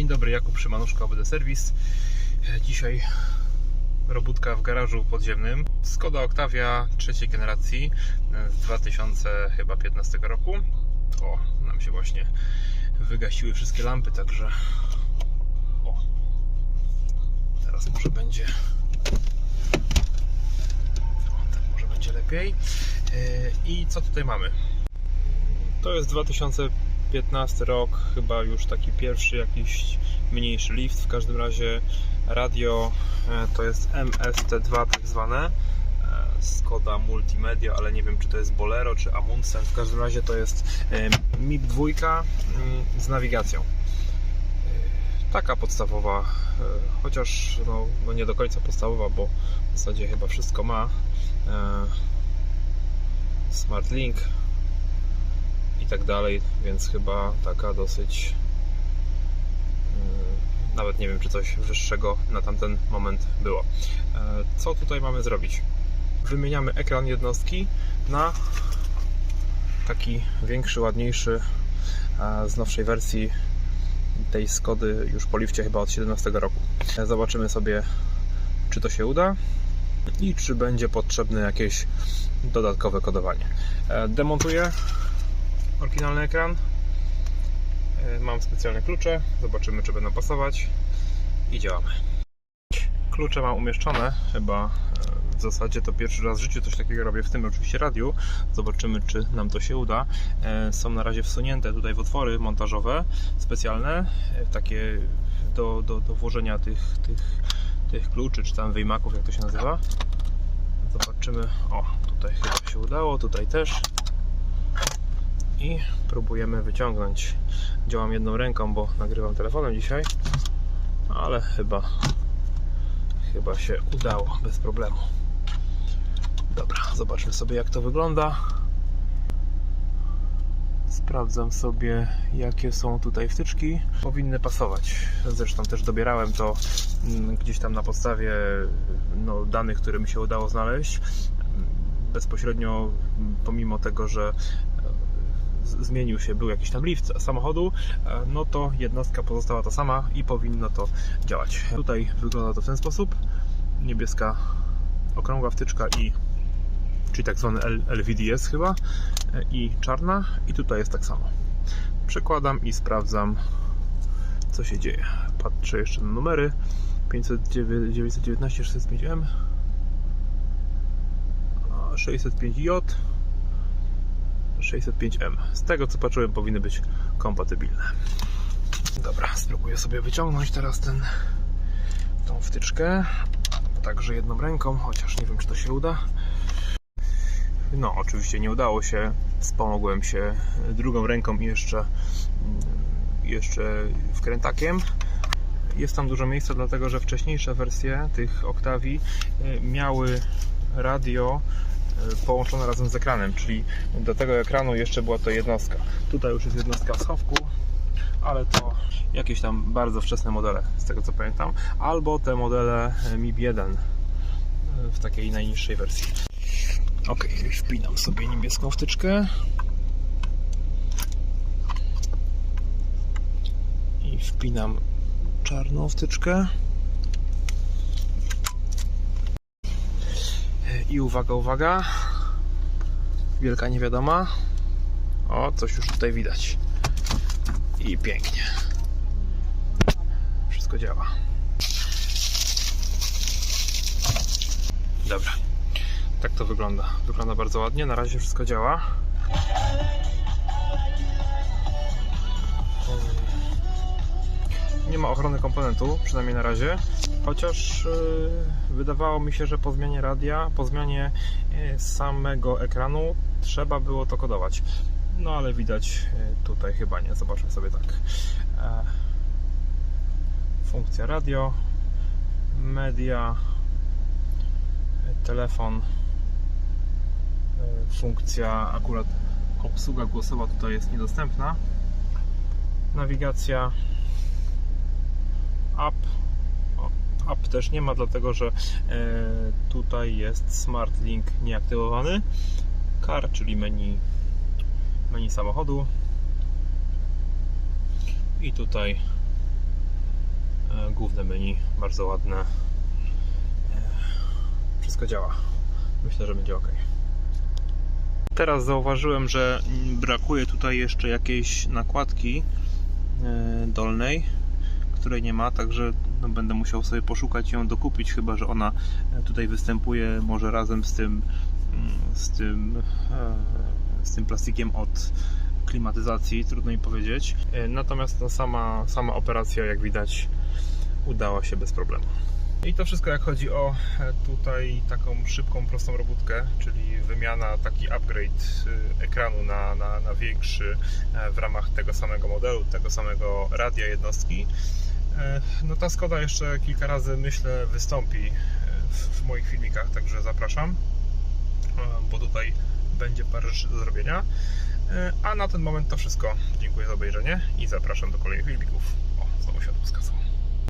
Dzień dobry, Jakub Szymanuszka, OBD Service. E, Dzisiaj robótka w garażu podziemnym. Skoda Octavia trzeciej generacji e, z 2015 roku. O, nam się właśnie wygasiły wszystkie lampy, także o, teraz może będzie o, tak może będzie lepiej. E, I co tutaj mamy? To jest 2015 rok, chyba już taki pierwszy jakiś mniejszy lift. W każdym razie radio e, to jest MST2 tak zwane. E, Skoda Multimedia, ale nie wiem czy to jest Bolero czy Amundsen. W każdym razie to jest e, MIP 2 mm, z nawigacją. Taka podstawowa, chociaż no, no nie do końca podstawowa, bo w zasadzie chyba wszystko ma. Smart Link, tak dalej, więc chyba taka dosyć yy, nawet nie wiem, czy coś wyższego na tamten moment było. E, Co tutaj mamy zrobić? Wymieniamy ekran jednostki na taki większy, ładniejszy z nowszej wersji tej Skody już po lifcie chyba od 17 roku. Zobaczymy sobie, czy to się uda i czy będzie potrzebne jakieś dodatkowe kodowanie. E, Demontuję oryginalny ekran. E, Mam specjalne klucze. Zobaczymy, czy będą pasować. I działamy. Klucze mam umieszczone. Chyba e, w zasadzie to pierwszy raz w życiu coś takiego robię, w tym oczywiście radiu. Zobaczymy, czy nam to się uda. E, Są na razie wsunięte tutaj w otwory montażowe specjalne, takie do, do, do włożenia tych, tych, tych kluczy, czy tam wyjmaków, jak to się nazywa. Zobaczymy. O, tutaj chyba się udało, tutaj też i próbujemy wyciągnąć. Działam jedną ręką, bo nagrywam telefonem dzisiaj, ale chyba chyba się udało bez problemu. Dobra, zobaczmy sobie jak to wygląda. Sprawdzam sobie jakie są tutaj wtyczki. Powinny pasować. Zresztą też dobierałem to mm, gdzieś tam na podstawie no, danych, które mi się udało znaleźć. Bezpośrednio, pomimo tego, że zmienił się, był jakiś tam lift samochodu, e, no to jednostka pozostała ta sama i powinno to działać. Tutaj wygląda to w ten sposób. Niebieska okrągła wtyczka i czyli tak zwany LVDS chyba e, i czarna i tutaj jest tak samo. Przekładam i sprawdzam co się dzieje. Patrzę jeszcze na numery 509 919 605M 605J 605M. Z tego co patrzyłem, powinny być kompatybilne. Dobra, spróbuję sobie wyciągnąć teraz ten, tą wtyczkę. Także jedną ręką, chociaż nie wiem, czy to się uda. No, oczywiście nie udało się. Wspomogłem się drugą ręką i jeszcze, jeszcze wkrętakiem. Jest tam dużo miejsca, dlatego że wcześniejsze wersje tych Octavii y, miały radio połączone razem z ekranem, czyli do tego ekranu jeszcze była to jednostka. Tutaj już jest jednostka w schowku, ale to jakieś tam bardzo wczesne modele, z tego co pamiętam, albo te modele MIB 1 w takiej najniższej wersji. Ok, wpinam sobie niebieską wtyczkę i wpinam czarną wtyczkę. I uwaga, uwaga. Wielka niewiadoma. O, coś już tutaj widać. I pięknie. Wszystko działa. Dobra. Tak to wygląda. Wygląda bardzo ładnie. Na razie wszystko działa. Nie ma ochrony komponentu, przynajmniej na razie. Chociaż yy, wydawało mi się, że po zmianie radia, po zmianie yy, samego ekranu trzeba było to kodować. No ale widać yy, tutaj chyba nie. Zobaczmy sobie tak. E, funkcja radio, media, telefon, funkcja akurat obsługa głosowa tutaj jest niedostępna. Nawigacja app. App też nie ma, dlatego że e, tutaj jest Smart Link nieaktywowany. Car, czyli menu, menu samochodu. I tutaj E, Główne menu, bardzo ładne. E, Wszystko działa. Myślę, że będzie ok. Teraz zauważyłem, że brakuje tutaj jeszcze jakiejś nakładki dolnej, której nie ma, także no, będę musiał sobie poszukać ją dokupić, chyba że ona e, tutaj występuje może razem z tym mm, z tym e, z tym plastikiem od klimatyzacji, trudno mi powiedzieć. E, Natomiast no, sama, sama operacja, jak widać, udała się bez problemu. I to wszystko jak chodzi o e, tutaj taką szybką, prostą robótkę, czyli wymiana, taki upgrade y, ekranu na, na, na większy e, w ramach tego samego modelu, tego samego radia jednostki. E, No ta Skoda jeszcze kilka razy myślę wystąpi w, w moich filmikach, także zapraszam, bo tutaj będzie parę rzeczy do zrobienia. A na ten moment to wszystko. Dziękuję za obejrzenie i zapraszam do kolejnych filmików.